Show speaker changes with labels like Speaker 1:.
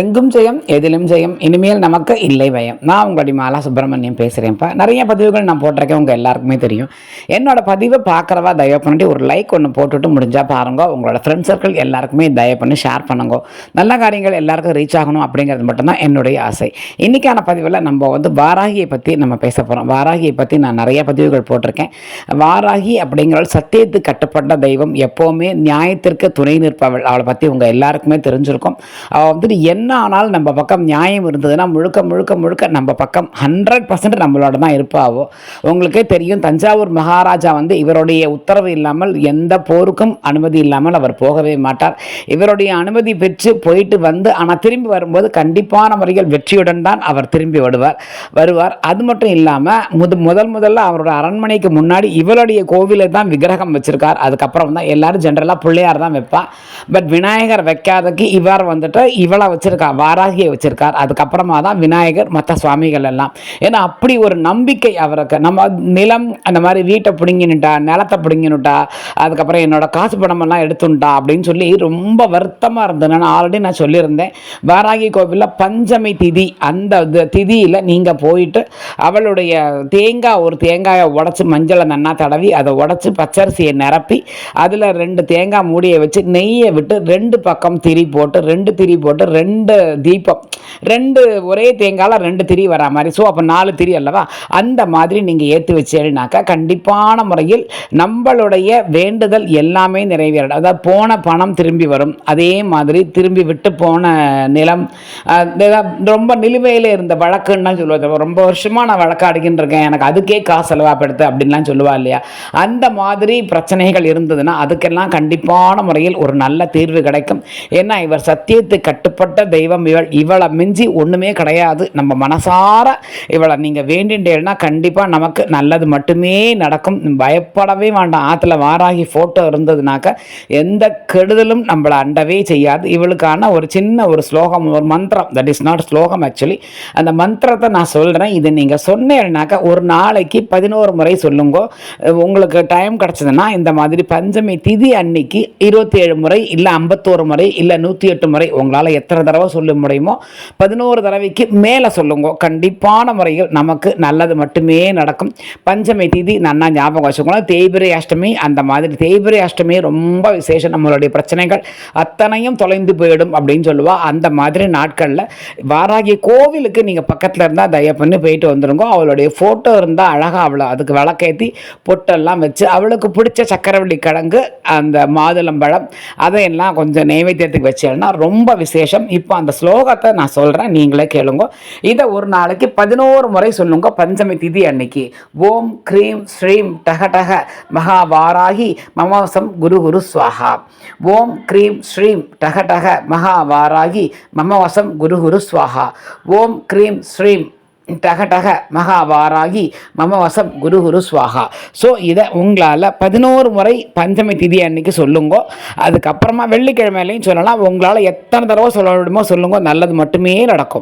Speaker 1: எங்கும் ஜெயம் எதிலும் ஜெயம் இனிமேல் நமக்கு இல்லை பயம். நான் உங்களுடைய மாலா சுப்பிரமணியம் பேசுகிறேன்ப்பா நிறைய பதிவுகள் நான் போட்டிருக்கேன் உங்கள் எல்லாருக்குமே தெரியும். என்னோடய பதிவை பார்க்குறவா தயவு பண்ணிட்டு ஒரு லைக் ஒன்று போட்டுட்டு முடிஞ்சால் பாருங்க. உங்களோட ஃப்ரெண்ட் சர்க்கிள் எல்லாருக்குமே தயவு பண்ணி ஷேர் பண்ணுங்க. நல்ல காரியங்கள் எல்லாருக்கும் ரீச் ஆகணும் அப்படிங்கிறது மட்டும்தான் என்னுடைய ஆசை. இன்றைக்கான பதிவில் நம்ம வந்து வாராகியை பற்றி நம்ம பேச போகிறோம் வாராகியை பற்றி நான் நிறைய பதிவுகள் போட்டிருக்கேன். வாராகி அப்படிங்கிற சத்தியத்துக்கு கட்டுப்பட்ட தெய்வம். எப்போவுமே நியாயத்திற்கு துணை நிற்பவள். அவளை பற்றி உங்கள் எல்லாருக்குமே தெரிஞ்சிருக்கும். அவள் வந்துட்டு என்ன ஆனாலும் நம்ம பக்கம் நியாயம் இருந்ததுன்னா முழுக்க முழுக்க முழுக்க நம்ம பக்கம் ஹண்ட்ரட் பர்சன்ட் நம்மளோட தான் இருப்பாவோ? உங்களுக்கே தெரியும் தஞ்சாவூர் மகாராஜா வந்து இவருடைய உத்தரவு இல்லாமல் எந்த போருக்கும் அனுமதி இல்லாமல் அவர் போகவே மாட்டார். இவருடைய அனுமதி பெற்று போயிட்டு வந்து ஆனால் திரும்பி வரும்போது கண்டிப்பான முறையில் வெற்றியுடன் தான் அவர் திரும்பி வருவார் வருவார். அது மட்டும் இல்லாமல் முது முதல் முதல்ல அவரோட அரண்மனைக்கு முன்னாடி இவருடைய கோவிலை தான் விக்கிரகம் வச்சிருக்கார். அதுக்கப்புறம் தான் எல்லாரும் ஜென்ரலாக பிள்ளையார் தான் வைப்பான் பட் விநாயகர் வைக்காதக்கு இவர் வந்துட்டு இவளை வச்சு வச்சிருக்கா வாராகியை வச்சிருக்கார். அதுக்கப்புறமா தான் விநாயகர் மற்ற சுவாமிகள் எல்லாம். ஏன்னா அப்படி ஒரு நம்பிக்கை அவருக்கு. நம்ம நிலம் அந்த மாதிரி வீட்டை பிடுங்கினுட்டா நிலத்தை பிடுங்கினுட்டா அதுக்கப்புறம் என்னோட காசு பணமெல்லாம் எடுத்துட்டா அப்படின்னு சொல்லி ரொம்ப வருத்தமாக இருந்தது நான் ஆல்ரெடி நான் சொல்லியிருந்தேன். வாராகி கோவிலில் பஞ்சமி திதி அந்த இது திதியில் நீங்கள் போயிட்டு அவளுடைய தேங்காய் ஒரு தேங்காயை உடச்சி மஞ்சளை நன்னா தடவி அதை உடச்சி பச்சரிசியை நிரப்பி அதில் ரெண்டு தேங்காய் மூடியை வச்சு நெய்யை விட்டு ரெண்டு பக்கம் திரி போட்டு ரெண்டு திரி போட்டு ரெண்டு ரெண்டு தீபம் ரெண்டு ஒரே தேங்காயில் ரெண்டு திரி வரா மாதிரி. ஸோ அப்போ நாலு திரி அல்லவா? அந்த மாதிரி நீங்கள் ஏற்றி வச்சேன்னாக்கா கண்டிப்பான முறையில் நம்மளுடைய வேண்டுதல் எல்லாமே நிறைவேறும். அதாவது போன பணம் திரும்பி வரும். அதே மாதிரி திரும்பி விட்டு போன நிலம் ரொம்ப நிலுவையில் இருந்த வழக்குன்னு சொல்லுவாங்க. ரொம்ப வருஷமாக நான் வழக்காடிக்கிட்டு இருக்கேன் எனக்கு அதுக்கே காசு செலவாப்படுத்து அப்படின்லாம் சொல்லுவா இல்லையா? அந்த மாதிரி பிரச்சனைகள் இருந்ததுன்னா அதுக்கெல்லாம் கண்டிப்பான முறையில் ஒரு நல்ல தீர்வு கிடைக்கும். ஏன்னா இவர் சத்தியத்துக்கு கட்டுப்பட்ட தெய்வம் இவள். இவளை மிஞ்சி ஒன்றுமே கிடையாது. நம்ம மனசார இவளை நீங்கள் வேண்டின்றேன்னா கண்டிப்பாக நமக்கு நல்லது மட்டுமே நடக்கும். பயப்படவே வேண்டாம். ஆற்றுல வாராகி ஃபோட்டோ இருந்ததுனாக்க எந்த கெடுதலும் நம்மளை அண்டவே செய்யாது. இவளுக்கான ஒரு சின்ன ஒரு ஸ்லோகம் ஒரு மந்திரம். That is not slokam actually அந்த மந்திரத்தை நான் சொல்கிறேன் இது நீங்கள் சொன்னேன்னாக்கா ஒரு நாளைக்கு பதினோரு முறை சொல்லுங்க. உங்களுக்கு டைம் கிடச்சதுன்னா இந்த மாதிரி பஞ்சமி திதி அன்னைக்கு இருபத்தி ஏழு முறை இல்லை ஐம்பத்தோரு முறை இல்லை நூற்றி எட்டு முறை உங்களால் எத்தனை தடவை சொல்ல முடியுமோ? பதினோரு தடவைக்கு மேலே சொல்லுங்க. கண்டிப்பான முறையில் நமக்கு நல்லது மட்டுமே நடக்கும். பஞ்சமி தீதி நன்னா ஞாபகம் வச்சுக்கணும் தேய்பிரை அஷ்டமி அந்த மாதிரி தேய்பிரை அஷ்டமி ரொம்ப விசேஷம். நம்மளுடைய பிரச்சனைகள் அத்தனையும் தொலைந்து போயிடும் அப்படின்னு சொல்லுவா. அந்த மாதிரி நாட்களில் வாராகி கோவிலுக்கு நீங்கள் பக்கத்தில் இருந்தால் தயவு பண்ணி போயிட்டு வந்துடுங்க அவளுடைய ஃபோட்டோ இருந்தால் அழகாக அவளை அதுக்கு விளக்கேற்றி பொட்டெல்லாம் வச்சு அவளுக்கு பிடிச்ச சக்கரவள்ளி கிழங்கு அந்த மாதுளம்பழம் அதையெல்லாம் கொஞ்சம் நைவேத்தியத்துக்கு வச்சேன்னா ரொம்ப விசேஷம். இப்போ அந்த ஸ்லோகத்தை நான் சொல்கிறேன் நீங்களே கேளுங்க. இதை ஒரு நாளைக்கு பதினோரு முறை சொல்லுங்க பஞ்சமி திதி அன்னைக்கு. ஓம் க்ரீம் ஸ்ரீம் டக டக மகாவாராகி மமவசம் குரு குரு ஸ்வாஹா. ஓம் க்ரீம் ஸ்ரீம் டக டக மகாவாராகி மமவசம் குரு குரு ஸ்வாஹா. ஓம் க்ரீம் ஸ்ரீம் டக டக மகாவாராகி மம வசம் குரு குரு ஸ்வாஹா ஸோ இதை உங்களால் பதினோரு முறை பஞ்சமி திதி அன்னைக்கு சொல்லுங்க. அதுக்கப்புறமா வெள்ளிக்கிழமையிலையும் சொல்லலாம். உங்களால் எத்தனை தடவை சொல்ல முடியுமோ சொல்லுங்க. நல்லது மட்டுமே நடக்கும்.